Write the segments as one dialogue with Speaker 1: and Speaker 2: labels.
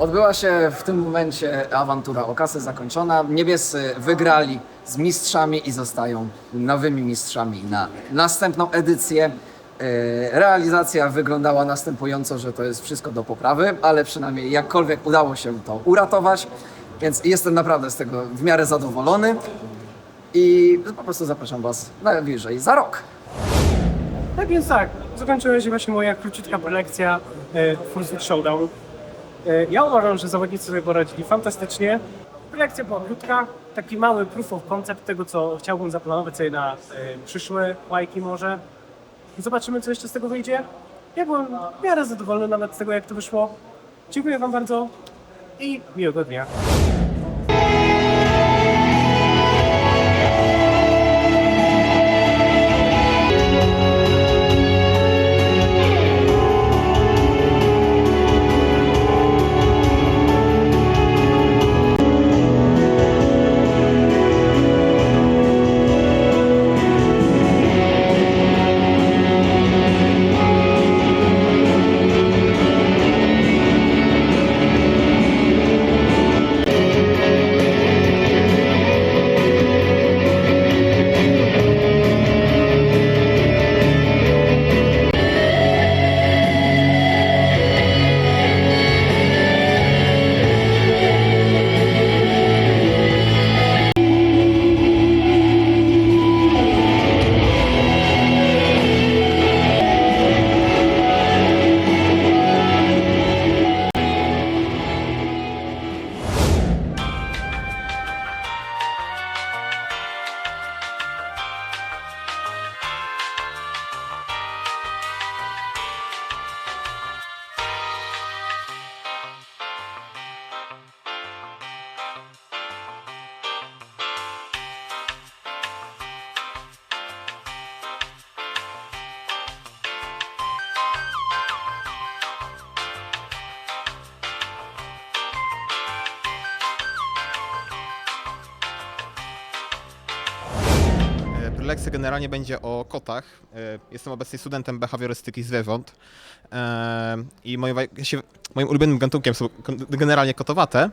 Speaker 1: Odbyła się w tym momencie awantura o kasę zakończona. Niebiescy wygrali z mistrzami i zostają nowymi mistrzami na następną edycję. E, Realizacja wyglądała następująco, że to jest wszystko do poprawy, ale przynajmniej jakkolwiek udało się to uratować, więc jestem naprawdę z tego w miarę zadowolony i po prostu zapraszam Was najbliżej za rok.
Speaker 2: Tak więc tak, zakończyła się właśnie moja króciutka prelekcja e, Full Switch Showdown. E, ja uważam, że zawodnicy sobie poradzili fantastycznie. Prelekcja była krótka, taki mały proof of concept tego, co chciałbym zaplanować sobie na e, przyszłe łajki może. Zobaczymy, co jeszcze z tego wyjdzie. Ja byłem w miarę zadowolony nawet z tego, jak to wyszło. Dziękuję Wam bardzo i miłego dnia.
Speaker 3: Prelekcja generalnie będzie o kotach. E, Jestem obecnie studentem behawiorystyki zwierząt E, i moim, moim ulubionym gatunkiem są generalnie kotowate.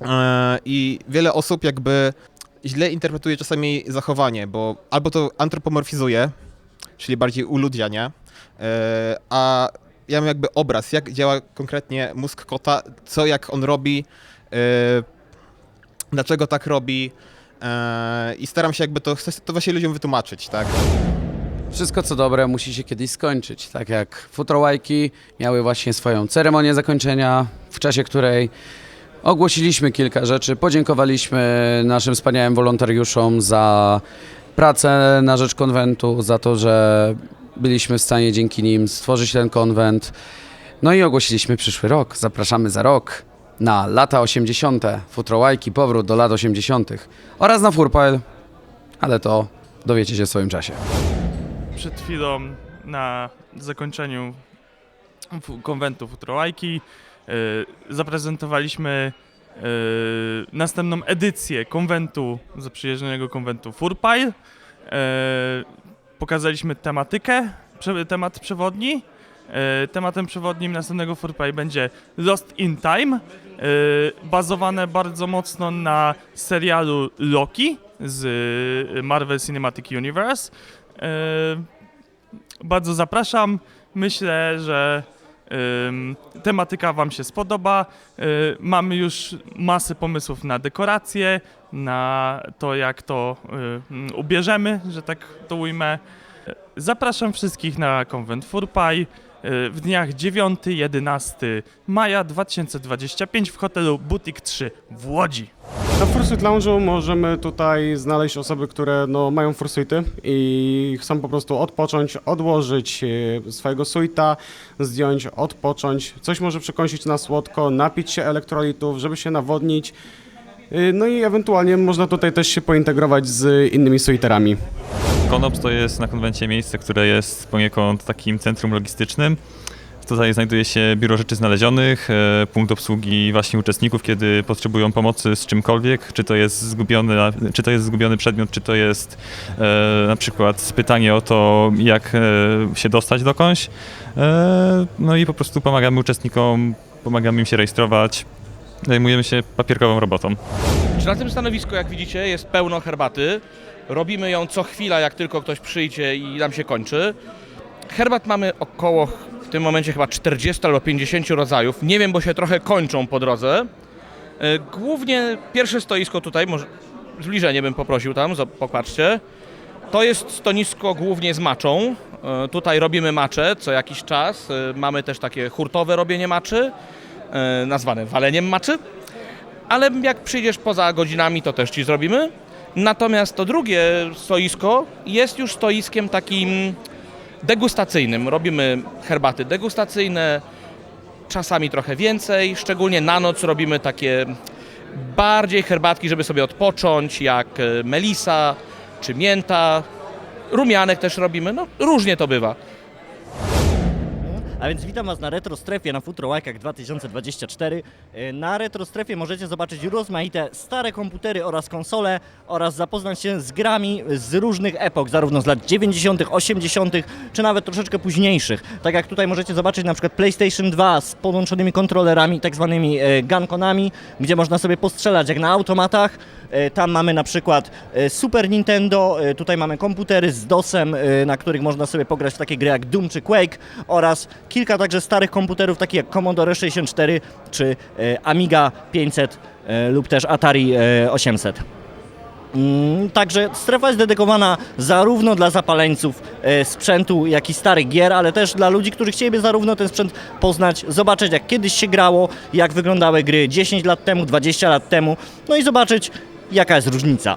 Speaker 3: E, I wiele osób jakby źle interpretuje czasami zachowanie, bo albo to antropomorfizuje, czyli bardziej uludziania, e, a ja mam jakby obraz, jak działa konkretnie mózg kota, co jak on robi, dlaczego tak robi. E, I staram się jakby to, to właśnie ludziom wytłumaczyć, tak?
Speaker 4: Wszystko co dobre musi się kiedyś skończyć. Tak jak futrołajki miały właśnie swoją ceremonię zakończenia, w czasie której ogłosiliśmy kilka rzeczy, podziękowaliśmy naszym wspaniałym wolontariuszom za pracę na rzecz konwentu, za to, że byliśmy w stanie dzięki nim stworzyć ten konwent. No i ogłosiliśmy przyszły rok. Zapraszamy za rok na lata 80. Futrołajki, powrót do lat 80. oraz na Furpile, ale to dowiecie się w swoim czasie.
Speaker 5: przed chwilą na zakończeniu konwentu Futrołajki y, zaprezentowaliśmy y, następną edycję konwentu, zaprzyjaźnionego konwentu Furpile. Y, pokazaliśmy tematykę, temat przewodni. Y, tematem przewodnim następnego Furpile będzie Lost in Time, y, bazowane bardzo mocno na serialu Loki z y, Marvel Cinematic Universe. E, Bardzo zapraszam. Myślę, że tematyka Wam się spodoba. E, Mamy już masę pomysłów na dekoracje, na to, jak to ubierzemy, że tak to ujmę. E, Zapraszam wszystkich na konwent Furpaj e, w dniach 9-11 maja 2025 w hotelu Butik 3 w Łodzi.
Speaker 6: Na Fursuit Lounge'u możemy tutaj znaleźć osoby, które no, mają fursuity i chcą po prostu odpocząć, odłożyć e, swojego suita, zdjąć, odpocząć, coś może przekąsić na słodko, napić się elektrolitów, żeby się nawodnić. E, No i ewentualnie można tutaj też się pointegrować z innymi suiterami.
Speaker 7: Konops to jest na konwencie miejsce, które jest poniekąd takim centrum logistycznym. Tutaj znajduje się biuro rzeczy znalezionych, e, punkt obsługi właśnie uczestników, kiedy potrzebują pomocy z czymkolwiek, czy to jest zgubiony, czy to jest zgubiony przedmiot, czy to jest e, na przykład pytanie o to, jak e, się dostać dokądś. E, no i po prostu pomagamy uczestnikom pomagamy im się rejestrować. Zajmujemy się papierkową robotą.
Speaker 8: Czy na tym stanowisku, jak widzicie, jest pełno herbaty. Robimy ją co chwila, jak tylko ktoś przyjdzie i nam się kończy. Herbat mamy około w tym momencie chyba 40 albo 50 rodzajów. Nie wiem, bo się trochę kończą po drodze. E, Głównie pierwsze stoisko tutaj, może zbliżenie bym poprosił tam, popatrzcie. To jest stonisko głównie z maczą. E, Tutaj robimy macze co jakiś czas. E, Mamy też takie hurtowe robienie maczy, nazwane waleniem maczy ale jak przyjdziesz poza godzinami, to też ci zrobimy. Natomiast to drugie stoisko jest już stoiskiem takim degustacyjnym. Robimy herbaty degustacyjne, czasami trochę więcej, szczególnie na noc robimy takie bardziej herbatki, żeby sobie odpocząć, jak e, melisa czy mięta. Rumianek też robimy, no różnie to bywa.
Speaker 9: A więc witam Was na Retro Strefie na Futrołajkach 2024. E, Na Retro Strefie możecie zobaczyć rozmaite stare komputery oraz konsole oraz zapoznać się z grami z różnych epok, zarówno z lat 90., 80., czy nawet troszeczkę późniejszych. Tak jak tutaj możecie zobaczyć na przykład PlayStation 2 z podłączonymi kontrolerami, tak zwanymi e, gunconami, gdzie można sobie postrzelać jak na automatach. E, Tam mamy na przykład e, Super Nintendo, e, tutaj mamy komputery z DOSem, na których można sobie pograć w takie gry jak Doom czy Quake oraz kilka także starych komputerów takich jak Commodore 64 czy Amiga 500 e, lub też Atari e, 800. Mm, Także strefa jest dedykowana zarówno dla zapaleńców sprzętu, jak i starych gier, ale też dla ludzi, którzy chcieliby zarówno ten sprzęt poznać, zobaczyć jak kiedyś się grało, jak wyglądały gry 10 lat temu, 20 lat temu, no i zobaczyć jaka jest różnica.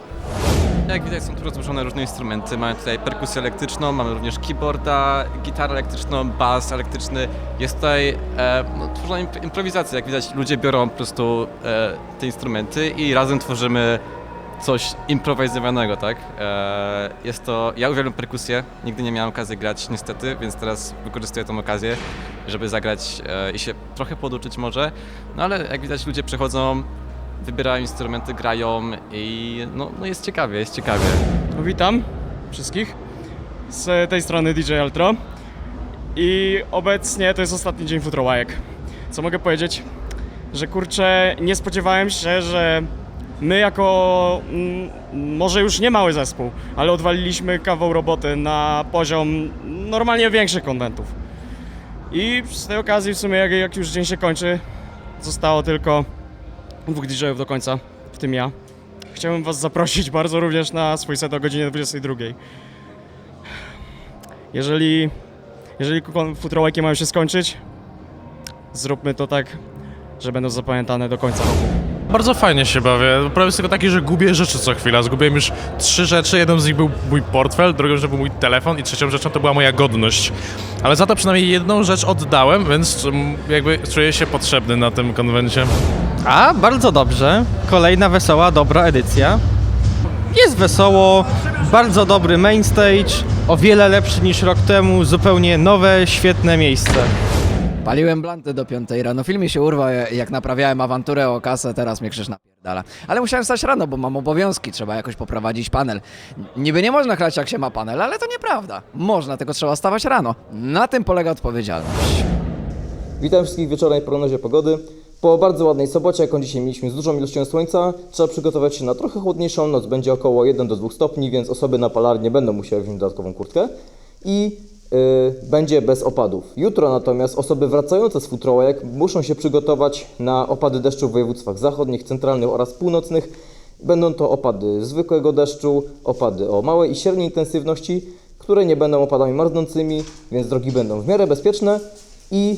Speaker 10: Jak widać są tu rozłożone różne instrumenty. Mamy tutaj perkusję elektryczną, mamy również keyboarda, gitarę elektryczną, bas elektryczny. Jest tutaj e, no, tworzona imp- improwizacja. Jak widać ludzie biorą po prostu e, te instrumenty i razem tworzymy coś improwizowanego, tak? E, jest to, ja uwielbiam perkusję, nigdy nie miałem okazji grać niestety, więc teraz wykorzystuję tą okazję, żeby zagrać e, i się trochę poduczyć może. No ale jak widać ludzie przechodzą, wybierają instrumenty, grają i no, no jest ciekawie, jest ciekawie.
Speaker 6: Witam wszystkich z tej strony DJ Altro i obecnie to jest ostatni dzień Futrołajek. Co mogę powiedzieć? Że kurczę, nie spodziewałem się, że my jako mm, może już nie mały zespół, ale odwaliliśmy kawał roboty na poziom normalnie większych konwentów. I z tej okazji w sumie jak, jak już dzień się kończy, zostało tylko dwóch DJ-ów do końca, w tym ja. Chciałbym Was zaprosić bardzo również na swój set o godzinie 22. Jeżeli, jeżeli futrołajki mają się skończyć, zróbmy to tak, że będą zapamiętane do końca roku.
Speaker 11: Bardzo fajnie się bawię. Problem jest tylko taki, że gubię rzeczy co chwila. Zgubiłem już trzy rzeczy. Jedną z nich był mój portfel, drugą rzeczą był mój telefon i trzecią rzeczą to była moja godność. Ale za to przynajmniej jedną rzecz oddałem, więc mm, jakby czuję się potrzebny na tym konwencie.
Speaker 12: A, bardzo dobrze. Kolejna wesoła, dobra edycja. Jest wesoło, bardzo dobry main stage, o wiele lepszy niż rok temu, zupełnie nowe, świetne miejsce.
Speaker 1: Paliłem blanty do 5 rano. Film mi się urwał, jak naprawiałem awanturę o kasę, teraz mnie krzyż napierdala. Ale musiałem stać rano, bo mam obowiązki, trzeba jakoś poprowadzić panel. Niby nie można grać jak się ma panel, ale to nieprawda. Można, tylko trzeba stawać rano. Na tym polega odpowiedzialność.
Speaker 13: Witam wszystkich w wieczornej prognozie pogody. Po bardzo ładnej sobocie, jaką dzisiaj mieliśmy z dużą ilością słońca, trzeba przygotować się na trochę chłodniejszą noc. Będzie około 1 do 2 stopni, więc osoby na palarnie będą musiały wziąć dodatkową kurtkę. I y, będzie bez opadów. Jutro natomiast osoby wracające z futrołek muszą się przygotować na opady deszczu w województwach zachodnich, centralnych oraz północnych. Będą to opady zwykłego deszczu, opady o małej i średniej intensywności, które nie będą opadami marznącymi, więc drogi będą w miarę bezpieczne i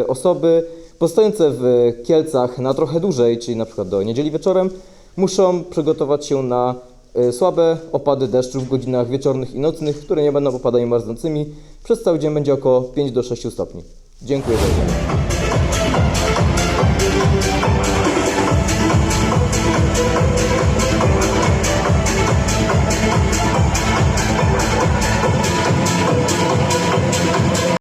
Speaker 13: y, osoby pozostające w Kielcach na trochę dłużej, czyli na przykład do niedzieli wieczorem, muszą przygotować się na y, słabe opady deszczu w godzinach wieczornych i nocnych, które nie będą opadami marznącymi. Przez cały dzień będzie około 5 do 6 stopni. Dziękuję za uwagę.